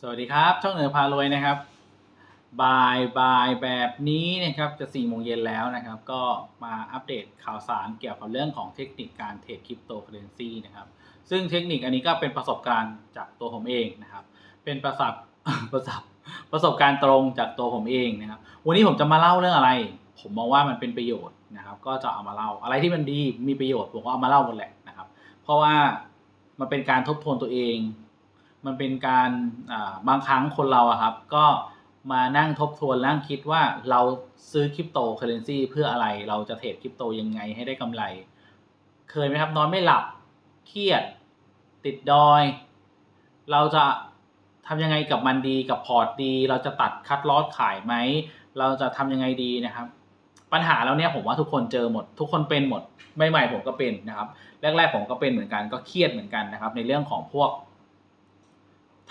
สวัสดีครับ ช่องเหนือพารวยนะครับบ่ายบ่ายแบบนี้นะครับจะ4ี่โมงเย็นแล้วนะครับ ก็มาอัปเดตข่าวสารเกี่ยวกับเรื่องของเทคนิคการเทรดคริปโตเคอเรนซีนะครับ ซึ่งเทคนิคอันนี้ก็เป็นประสบการณ์จากตัวผมเองนะครับ เป็นประสบประสบประสบการณ์ตรงจากตัวผมเองนะครับ วันนี้ผมจะมาเล่าเรื่องอะไร ผมมองว่ามันเป็นประโยชน์นะครับ ก็จะเอามาเล่าอะไรที่มันดีมีประโยชน์ผมก็เอามาเล่าหมดแหละนะครับ เพราะว่ามันเป็นการทบทวนตัวเอง มันเป็นการบางครั้งคนเราอะครับก็มานั่งทบทวนนั่งคิดว่าเราซื้อคริปโตเคอเรนซีเพื่ออะไรเราจะเทรดคริปโตยังไงให้ได้กำไร เคยไหมครับนอนไม่หลับเครียด ติดดอย เราจะทำยังไงกับมันดีกับพอร์ตดี เราจะตัดคัดลอสขายไหม เราจะทำยังไงดีนะครับ ปัญหาแล้วเนี่ยผมว่าทุกคนเจอหมด ทุกคนเป็นหมดใหม่ๆผมก็เป็นนะครับ แรกๆผมก็เป็นเหมือนกันก็เครียดเหมือนกันนะครับ ในเรื่องของพวก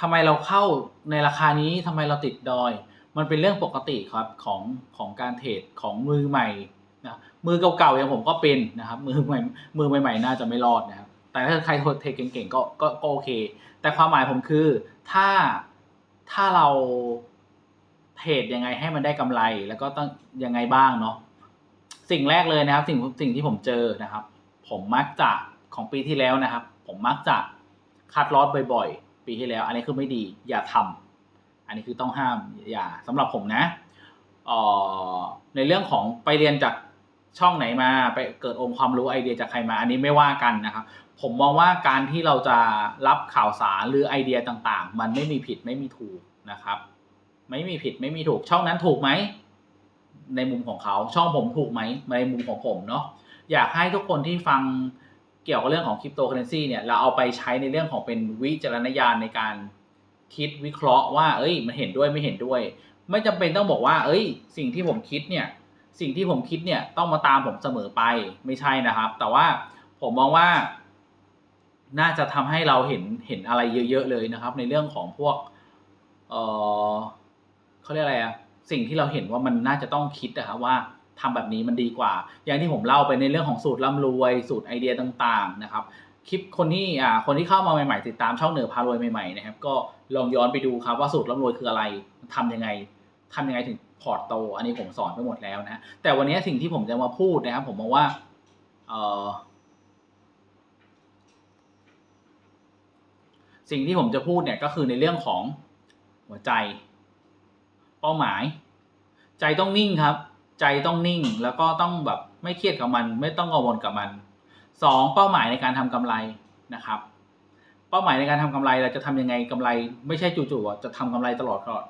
ทำไมเราเข้าในราคานี้ทำไมเราติดดอย มันเป็นเรื่องปกติครับของของการเทรดของมือใหม่นะมือเก่าๆอย่างผมก็เป็นนะครับมือใหม่มือใหม่ๆน่าจะไม่รอดนะครับแต่ถ้าใครเทรดเก่งๆก็ก็ก็โอเค แต่ความหมายผมคือถ้าถ้าเราเทรดยังไงให้มันได้กำไรแล้วก็ต้องยังไงบ้างเนาะสิ่งแรกเลยนะครับสิ่งสิ่งที่ผมเจอนะครับ ผมมักจะของปีที่แล้วนะครับ ผมมักจะคัดลอสบ่อยๆ ปีที่แล้ว อันนี้คือไม่ดีอย่าทำอันนี้คือต้องห้ามอย่าสำหรับผมนะออในเรื่องของไปเรียนจากช่องไหนมาไปเกิดองค์ความรู้ไอเดียจากใครมาอันนี้ไม่ว่ากันนะครับผมมองว่าการที่เราจะรับข่าวสารหรือไอเดียต่างๆ มันไม่มีผิดไม่มีถูกนะครับ ไม่มีผิดไม่มีถูกช่องนั้นถูกไหมในมุมของเขาช่องผมถูกไหมในมุมของผมเนาะอยากให้ทุกคนที่ฟัง เกี่ยวกับเรื่องของคริปโตเคอเรนซีเนี่ยเราเอาไปใช้ในเรื่องของเป็นวิจารณญาณในการคิดวิเคราะห์ว่า เอ้ย มันเห็นด้วยไม่เห็นด้วย ไม่จำเป็นต้องบอกว่า เอ้ย สิ่งที่ผมคิดเนี่ย สิ่งที่ผมคิดเนี่ยต้องมาตามผมเสมอไปไม่ใช่นะครับ แต่ว่าผมมองว่า น่าจะทำให้เราเห็นเห็นอะไรเยอะๆเลยนะครับ ในเรื่องของพวก เออเขาเรียกอะไรอะสิ่งที่เราเห็นว่ามันน่าจะต้องคิดนะครับว่า ทำแบบนี้มันดีกว่า อย่างที่ผมเล่าไปในเรื่องของสูตรร่ำรวย สูตรไอเดียต่างๆนะครับคลิปคนที่อ่าคนที่เข้ามาใหม่ๆติดตามช่องเหนือพารวยใหม่ๆนะครับก็ลองย้อนไปดูครับว่าสูตรร่ำรวยคืออะไรทำยังไงทำยังไงถึงพอร์ตโต อันนี้ผมสอนไปหมดแล้วนะแต่วันนี้สิ่งที่ผมจะมาพูดนะครับ ผมมองว่าเออสิ่งที่ผมจะพูดเนี่ยก็คือในเรื่องของหัวใจ เป้าหมาย ใจต้องนิ่งครับ ใจต้องนิ่งแล้วก็ต้องแบบไม่เครียดกับมัน ไม่ต้องกังวลกับมันสองเป้าหมายในการทำกำไรนะครับ เป้าหมายในการทำกำไรเราจะทำยังไงกำไร ไม่ใช่จู่ๆจะทำกำไรตลอดตลอด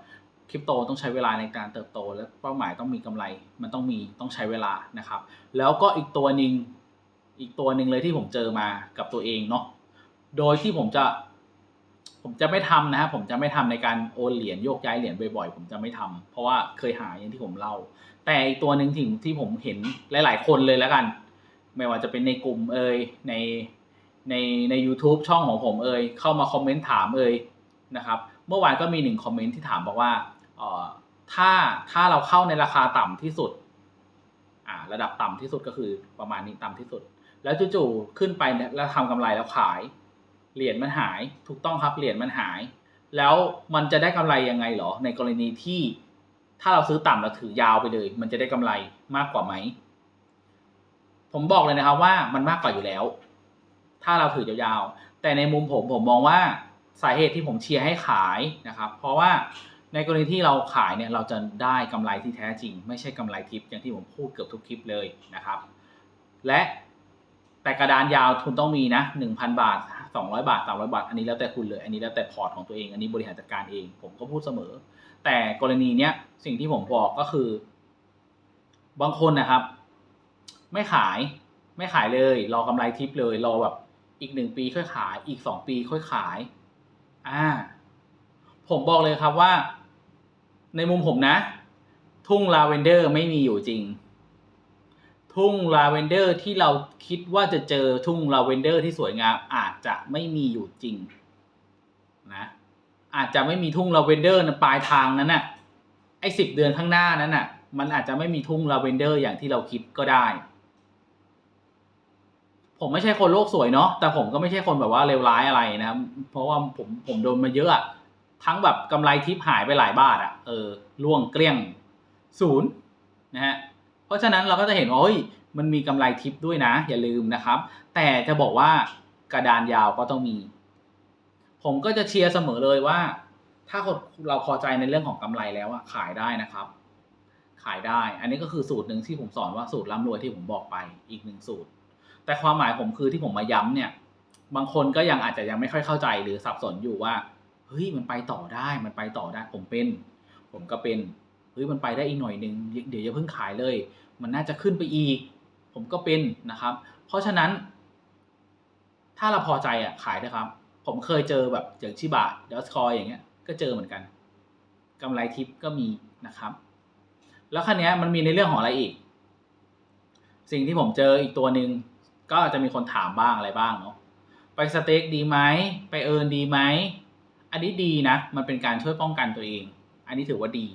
คริปโตต้องใช้เวลาในการเติบโต และเป้าหมายต้องมีกำไร มันต้องมีต้องใช้เวลานะครับ แล้วก็อีกตัวหนึ่งอีกตัวหนึ่งเลยที่ผมเจอมากับตัวเองเนาะโดยที่ผมจะ ผมจะไม่ทำนะครับผมจะไม่ทำในการโอนเหรียญโยกย้ายเหรียญบ่อยๆ ผมจะไม่ทำเพราะว่าเคยหาอย่างที่ผมเล่า แต่อีกตัวหนึ่งที่ที่ผมเห็นหลาย ๆ คนเลยแล้วกัน ไม่ว่าจะเป็นในกลุ่มเอ่ยในในใน u t u b e ช่องของผมเอ่ยเข้ามาคอมเมนต์ถามเอ่ยนะครับเมื่อวานก็มีหนึ่งคอมเมนต์ที่ถามบอกว่าเอ่อถ้าถ้าเราเข้าในราคาต่ำที่สุดอ่าระดับต่ำที่สุดก็คือประมาณนี้ต่ำที่สุด แล้วจู่ๆขึ้นไปเนี่ยแล้วทำกำไรแล้วขาย เหรียญมันหายถูกต้องครับเหรียญมันหาย แล้วมันจะได้กำไรยังไงหรอ ในกรณีที่ถ้าเราซื้อต่ำเราถือยาวไปเลย มันจะได้กำไรมากกว่าไหม ผมบอกเลยนะครับว่ามันมากกว่าอยู่แล้ว ถ้าเราถือยาวๆ แต่ในมุมผมผมมองว่าสาเหตุที่ผมเชียร์ให้ขายนะครับ เพราะว่าในกรณีที่เราขายเนี่ยเราจะได้กำไรที่แท้จริง ไม่ใช่กำไรทิปอย่างที่ผมพูดเกือบทุกคลิปเลยนะครับ และแต่กระดานยาวทุนต้องมีนะหนึ่งพันบาท สองร้อยบาทสามร้อยบาท อันนี้แล้วแต่คุณเลย อันนี้แล้วแต่พอร์ตของตัวเอง อันนี้บริหารจัดการเอง ผมก็พูดเสมอ แต่กรณีเนี้ยสิ่งที่ผมบอกก็คือ บางคนนะครับ ไม่ขายไม่ขายเลย รอกำไรทิปเลย รอแบบอีกหนึ่งปีค่อยขาย อีกสองปีค่อยขาย อ่า ผมบอกเลยครับว่า ในมุมผมนะ ทุ่งลาเวนเดอร์ไม่มีอยู่จริง ทุ่งลาเวนเดอร์ที่เราคิดว่าจะเจอทุ่งลาเวนเดอร์ที่สวยงามอาจจะไม่มีอยู่จริงนะอาจจะไม่มีทุ่งลาเวนเดอร์นปลายทางนั้นน่ะไอ้สิบเดือนข้างหน้านั้นน่ะ มันอาจจะไม่มีทุ่งลาเวนเดอร์อย่างที่เราคิดก็ได้ ผมไม่ใช่คนโลกสวยเนาะแต่ผมก็ไม่ใช่คนแบบว่าเลวร้ายอะไรนะครับเพราะว่าผมผมโดนมาเยอะอะทั้งแบบกำไรทิปหายไปหลายบาทอะ่ะเออล่วงเกลี้ยงศูนย์นะฮะ ราะฉะนั้นเราก็จะเห็นว่าเฮ้ยมันมีกำไรทิปด้วยนะ อย่าลืมนะครับ แต่จะบอกว่ากระดานยาวก็ต้องมี ผมก็จะเชียร์เสมอเลยว่า ถ้าเราพอใจในเรื่องของกำไรแล้วอะขายได้นะครับ ขายได้ อันนี้ก็คือสูตรหนึ่งที่ผมสอนว่าสูตรร่ำรวยที่ผมบอกไปอีกหนึ่งสูตร แต่ความหมายผมคือที่ผมมาย้ำเนี่ย บางคนก็ยังอาจจะยังไม่ค่อยเข้าใจหรือสับสนอยู่ว่าเฮ้ยมันไปต่อได้มันไปต่อได้ผมเป็น ผมก็เป็นเฮ้ยมันไปได้อีกหน่อยนึงเดี๋ยวอย่าเพิ่งขายเลย มันน่าจะขึ้นไปอีก ผมก็เป็นนะครับ เพราะฉะนั้น ถ้าเราพอใจอะขายนะครับ ผมเคยเจอแบบอย่างชิบะเดสคอยอย่างเงี้ย ก็เจอเหมือนกันกำไรทิปก็มีนะครับ แล้วคันนี้มันมีในเรื่องของอะไรอีก สิ่งที่ผมเจออีกตัวหนึ่งก็จะมีคนถามบ้างอะไรบ้างเนาะไปสเต็กดีไหมไปเอิร์นดีไหมอันนี้ดีนะ มันเป็นการช่วยป้องกันตัวเอง อันนี้ถือว่าดี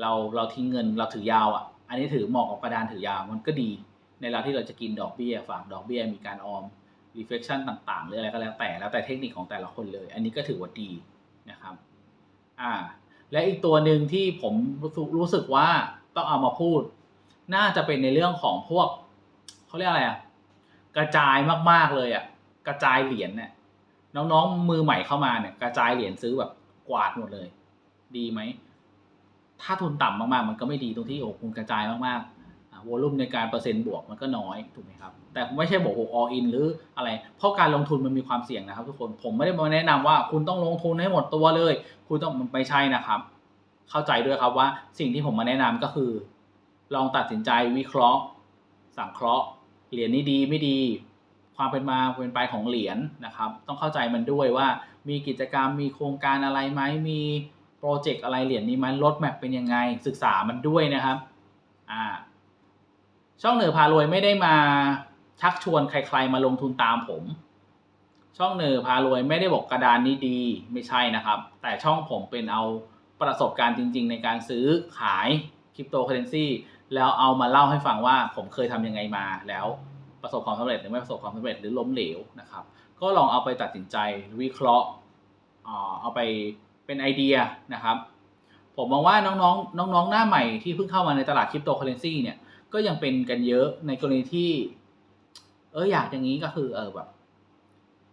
เราเราทิ้งเงินเราถือยาวอะ อันนี้ถือเหมาะกับกระดานถือยาวมันก็ดี ในเวลาที่เราจะกินดอกเบี้ยฝากดอกเบี้ยมีการออม reflection ต่างๆ หรืออะไรก็แล้วแต่แล้วแต่เทคนิคของแต่ละคนเลย อันนี้ก็ถือว่าดีนะครับอ่าและอีกตัวหนึ่งที่ผมรู้สึกรู้สึกว่าต้องเอามาพูด น่าจะเป็นในเรื่องของพวกเขาเรียกอะไรอะกระจายมากๆเลยอะกระจายเหรียญเนี่ยน้องๆมือใหม่เข้ามาเนี่ยกระจายเหรียญซื้อแบบกวาดหมดเลย ดีไหม ถ้าทุนต่ำมากๆ มันก็ไม่ดีตรงที่โอ้คุณกระจายมากๆวอลุ่มในการเปอร์เซ็นต์บวกมันก็น้อยถูกไหมครับ แต่ไม่ใช่บอกโอ้ all in หรืออะไร เพราะการลงทุนมันมีความเสี่ยงนะครับ ทุกคนผมไม่ได้มาแนะนำว่าคุณต้องลงทุนให้หมดตัวเลย คุณต้องมันไม่ใช่นะครับ เข้าใจด้วยครับว่าสิ่งที่ผมมาแนะนำก็คือ ลองตัดสินใจวิเคราะห์ สังเคราะห์เหรียญนี้ดีไม่ดีความเป็นมาเป็นไปของเหรียญนะครับ ต้องเข้าใจมันด้วยว่ามีกิจกรรมมีโครงการอะไรไหมมี โปรเจกต์อะไรเหรียญนี้ไหมรถแมพเป็นยังไงศึกษามันด้วยนะครับอ่าช่องเหนือพารวยไม่ได้มาชักชวนใคร ๆ มาลงทุนตามผม ช่องเหนือพารวยไม่ได้บอกกระดานนี้ดีไม่ใช่นะครับ แต่ช่องผมเป็นเอาประสบการณ์จริง ๆ ในการซื้อขายคริปโตเคอเรนซีแล้วเอามาเล่าให้ฟังว่าผมเคยทำยังไงมาแล้วประสบความสำเร็จหรือไม่ประสบความสำเร็จหรือล้มเหลวนะครับ ก็ลองเอาไปตัดสินใจวิเคราะห์เอาไป เป็นไอเดียนะครับ ผมมองว่าน้องๆ น้องๆ หน้าใหม่ที่เพิ่งเข้ามาในตลาดคริปโตเคอเรนซีเนี่ย ก็ยังเป็นกันเยอะในกรณีที่ เอออยากอย่างนี้ก็คือเออแบบ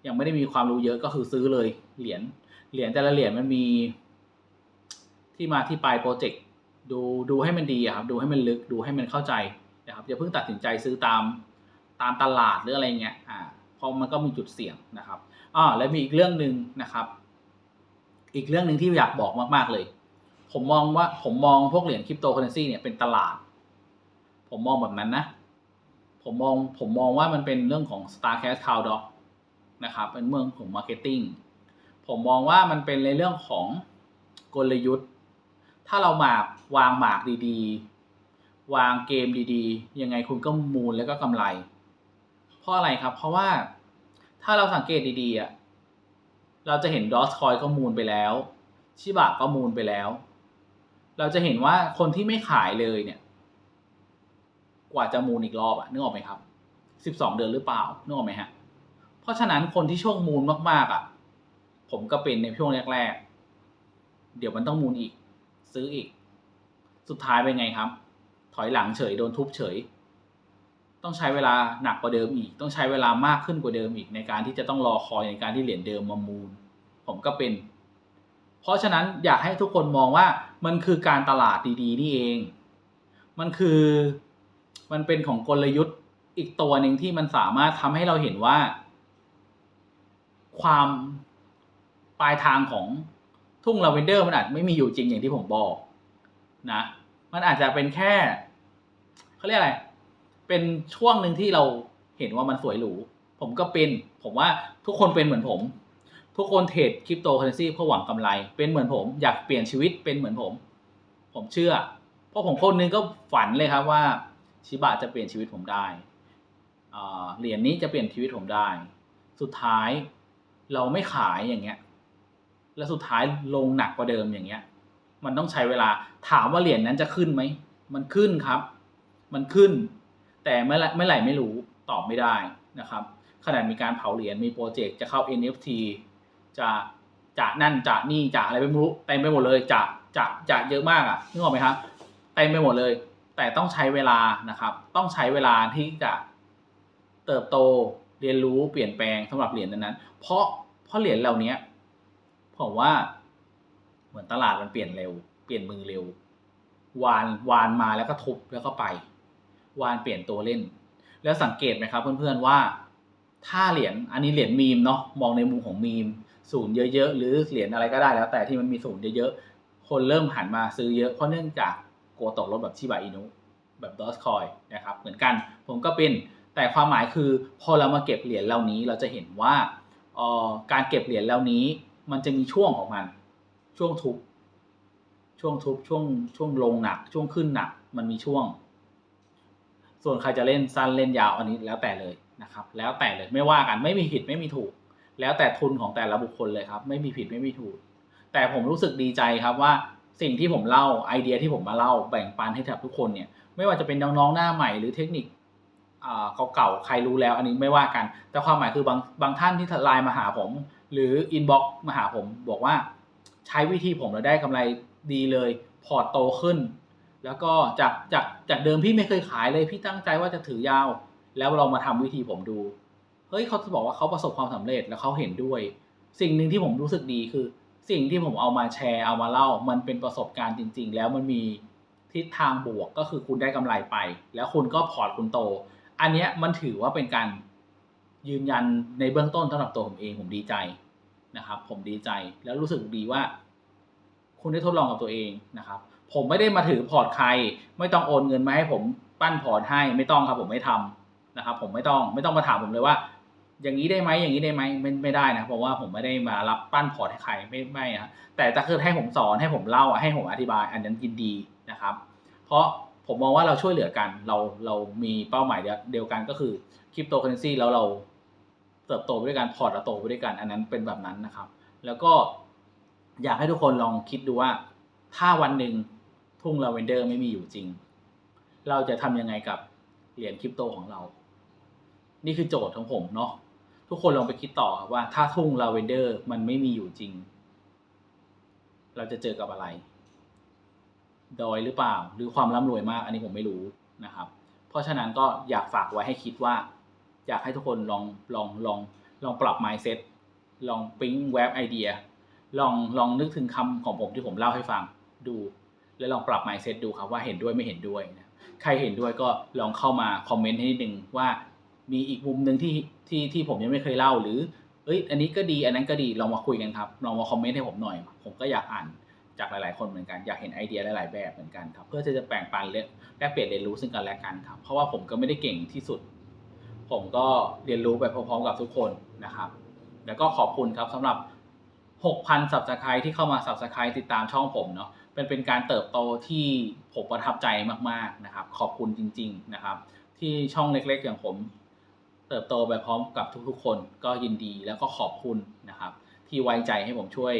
ยังไม่ได้มีความรู้เยอะก็คือซื้อเลยเหรียญเหรียญแต่ละเหรียญมันมี ที่มาที่ไปโปรเจกต์ดูดูให้มันดีครับดูให้มันลึกดูให้มันเข้าใจนะครับอย่าเพิ่งตัดสินใจซื้อตามตามตลาดหรืออะไรเงี้ยอ่าเพราะมันก็มีจุดเสี่ยงนะครับอ่าและมีอีกเรื่องหนึ่งนะครับ อีกเรื่องหนึ่งที่อยากบอกมากๆเลย ผมมองว่าผมมองพวกเหรียญคริปโตเคอเรนซีเนี่ยเป็นตลาด ผมมองแบบนั้นนะ ผมมองผมมองว่ามันเป็นเรื่องของ Star Cash Cow Dog นะครับ เป็นเมืองของ Marketing ผมมองว่ามันเป็นในเรื่องของกลยุทธ์ ถ้าเราหมากวางหมากดีๆ วางเกมดีๆ ยังไงคุณก็มูลแล้วก็กำไร เพราะอะไรครับ เพราะว่าถ้าเราสังเกตดีๆอะ เราจะเห็นดอสคอยก็มูลไปแล้ว ชิบะก็มูลไปแล้ว เราจะเห็นว่าคนที่ไม่ขายเลยเนี่ย กว่าจะมูลอีกรอบอะนึกออกไหมครับสิบสองเดือนหรือเปล่านึกออกไหมฮะ เพราะฉะนั้นคนที่ช่วงมูลมากๆอะผมก็เป็นในช่วงแรกๆ เดี๋ยวมันต้องมูลอีก ซื้ออีก สุดท้ายเป็นไงครับ ถอยหลังเฉยโดนทุบเฉย ต้องใช้เวลาหนักกว่าเดิมอีก ต้องใช้เวลามากขึ้นกว่าเดิมอีก ในการที่จะต้องรอคอยในการที่เหรียญเดิมมามูล ผมก็เป็น เพราะฉะนั้นอยากให้ทุกคนมองว่ามันคือการตลาดดีๆ นี่เอง มันคือมันเป็นของกลยุทธ์อีกตัวหนึ่งที่มันสามารถทำให้เราเห็นว่า ความปลายทางของทุ่งลาเวนเดอร์มันอาจไม่มีอยู่จริงอย่างที่ผมบอกนะ มันอาจจะเป็นแค่เขาเรียกอะไร เป็นช่วงหนึ่งที่เราเห็นว่ามันสวยหรู ผมก็เป็น ผมว่าทุกคนเป็นเหมือนผม ทุกคนเทรดคริปโตเคอเรนซีเพื่อหวังกำไร เป็นเหมือนผม อยากเปลี่ยนชีวิตเป็นเหมือนผม ผมเชื่อ เพราะผมคนนึงก็ฝันเลยครับว่าชิบะจะเปลี่ยนชีวิตผมได้เหรียญนี้จะเปลี่ยนชีวิตผมได้ สุดท้ายเราไม่ขายอย่างเงี้ย แล้วสุดท้ายลงหนักกว่าเดิมอย่างเงี้ย มันต้องใช้เวลา ถามว่าเหรียญนั้นจะขึ้นไหม มันขึ้นครับ มันขึ้น แต่เมื่อไรเมื่อไหร่ไม่รู้ตอบไม่ได้นะครับขนาดมีการเผาเหรียญมีโปรเจกต์จะเข้า NFT จะจะนั่นจะนี่จะอะไรไม่รู้เต็มไปหมดเลยจะจะจะเยอะมากอะนึกออกไหมครับเต็มไปหมดเลย แต่ต้องใช้เวลานะครับ ต้องใช้เวลาที่จะเติบโตเรียนรู้เปลี่ยนแปลงสำหรับเหรียญนั้นๆเพราะเพราะเหรียญเหล่านี้ผมว่าเหมือนตลาดมันเปลี่ยนเร็ว เปลี่ยนมือเร็ว วานวานมาแล้วก็ทุบแล้วก็ไป วานเปลี่ยนตัวเล่น แล้วสังเกตไหมครับเพื่อนๆว่า ถ้าเหรียญอันนี้เหรียญมีมเนาะมองในมุมของมีมศูนย์เยอะๆ หรือเหรียญอะไรก็ได้แล้ว แต่ที่มันมีศูนย์เยอะๆ คนเริ่มหันมาซื้อเยอะเพราะเนื่องจากกลัวตกรถแบบชิบะอินุแบบดอสคอยนะครับเหมือนกันผมก็เป็นแต่ความหมายคือพอเรามาเก็บเหรียญเหล่านี้เราจะเห็นว่าออการเก็บเหรียญเหล่านี้ มันจะมีช่วงของมัน ช่วงทุบช่วงทุบช่วงช่วงลงหนัก ช่วงขึ้นหนัก มันมีช่วง ส่วนใครจะเล่นสั้นเล่นยาวอันนี้แล้วแต่เลยนะครับ แล้วแต่เลยไม่ว่ากันไม่มีผิดไม่มีถูก แล้วแต่ทุนของแต่ละบุคคลเลยครับ ไม่มีผิดไม่มีถูก แต่ผมรู้สึกดีใจครับว่าสิ่งที่ผมเล่าไอเดียที่ผมมาเล่าแบ่งปันให้กับทุกคนเนี่ยไม่ว่าจะเป็นน้องๆหน้าใหม่หรือเทคนิคอ่าเก่าๆใครรู้แล้วอันนี้ไม่ว่ากัน แต่ความหมายคือบางบางท่านที่ไลน์มาหาผม หรืออินบ็อกมาหาผม บอกว่าใช้วิธีผมแล้วได้กำไรดีเลย พอร์ตโตขึ้น แล้วก็จากจากจากเดิมพี่ไม่เคยขายเลยพี่ตั้งใจว่าจะถือยาว แล้วเรามาทำวิธีผมดู เฮ้ยเขาจะบอกว่าเขาประสบความสำเร็จแล้วเขาเห็นด้วย สิ่งหนึ่งที่ผมรู้สึกดีคือ สิ่งที่ผมเอามาแชร์เอามาเล่า มันเป็นประสบการณ์จริง ๆ แล้วมันมีทิศทางบวกก็คือคุณได้กำไรไป แล้วคุณก็พอร์ตคุณโต อันเนี้ยมันถือว่าเป็นการยืนยันในเบื้องต้นสำหรับตัวผมเองผมดีใจนะครับ ผมดีใจแล้วรู้สึกดีว่า คุณได้ทดลองกับตัวเองนะครับ ผมไม่ได้มาถือพอร์ตใคร ไม่ต้องโอนเงินมาให้ผมปั้นพอร์ตให้ไม่ต้องครับผมไม่ทำนะครับ ผมไม่ต้องไม่ต้องมาถามผมเลยว่า อย่างนี้ได้ไหมอย่างนี้ได้ไหมไม่ไม่ได้นะเพราะว่าผมไม่ได้มารับปั้นพอร์ตให้ใครไม่ไม่นะแต่ถ้าคือให้ผมสอนให้ผมเล่าให้ผมอธิบายอันนั้นยินดีนะครับ เพราะผมมองว่าเราช่วยเหลือกันเราเรามีเป้าหมายเดียวกันก็คือคริปโตเคอเรนซีแล้วเราเติบโตไปด้วยกันพอร์ตเราโตไปด้วยกัน อันนั้นเป็นแบบนั้นนะครับ แล้วก็อยากให้ทุกคนลองคิดดูว่าถ้าวันหนึ่ง ทุ่งลาเวนเดอร์ไม่มีอยู่จริง เราจะทำยังไงกับเหรียญคริปโตของเรา นี่คือโจทย์ของผมเนาะทุกคนลองไปคิดต่อว่าถ้าทุ่งลาเวนเดอร์มันไม่มีอยู่จริง เราจะเจอกับอะไร ดอยหรือเปล่า หรือความร่ำรวยมาก อันนี้ผมไม่รู้นะครับ เพราะฉะนั้นก็อยากฝากไว้ให้คิดว่า อยากให้ทุกคนลองลองลองลองปรับ mindset ลองปิ๊งแว็บไอเดียลองลองนึกถึงคำของผมที่ผมเล่าให้ฟังดู แล้วลองปรับ mindset ดูครับว่าเห็นด้วยไม่เห็นด้วยนะใครเห็นด้วยก็ลองเข้ามาคอมเมนต์ให้นิดนึงว่ามีอีกมุมหนึ่งที่ที่ที่ผมยังไม่เคยเล่าหรือเอ้ยอันนี้ก็ดีอันนั้นก็ดีลองมาคุยกันครับลองมาคอมเมนต์ให้ผมหน่อย ผมก็อยากอ่านจากหลาย ๆ คนเหมือนกันอยากเห็นไอเดียหลาย ๆ แบบเหมือนกันครับเพื่อที่จะแบ่งปันและแลกเปลี่ยนเรียนรู้ซึ่งกันและกันครับ เพราะว่าผมก็ไม่ได้เก่งที่สุด ผมก็เรียนรู้ไปพร้อม ๆ กับทุกคนนะครับ แล้วก็ขอบคุณครับสำหรับ 6,000 subscribe ที่เข้ามา subscribe ติดตามช่องผมเนาะ เป็นเป็นการเติบโตที่ผมประทับใจมากๆนะครับ ขอบคุณจริง ๆนะครับ ที่ช่องเล็ก ๆ อย่างผม เติบโตไปพร้อมกับทุกๆ คนก็ยินดีแล้วก็ขอบคุณนะครับ ที่ไว้ใจให้ผมช่วย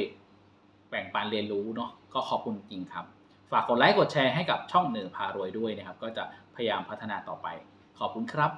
แบ่งปันเรียนรู้เนาะก็ขอบคุณจริงครับ ฝากกดไลค์กดแชร์ให้กับช่องเหนือพารวยด้วยนะครับ ก็จะพยายามพัฒนาต่อไป ขอบคุณครับ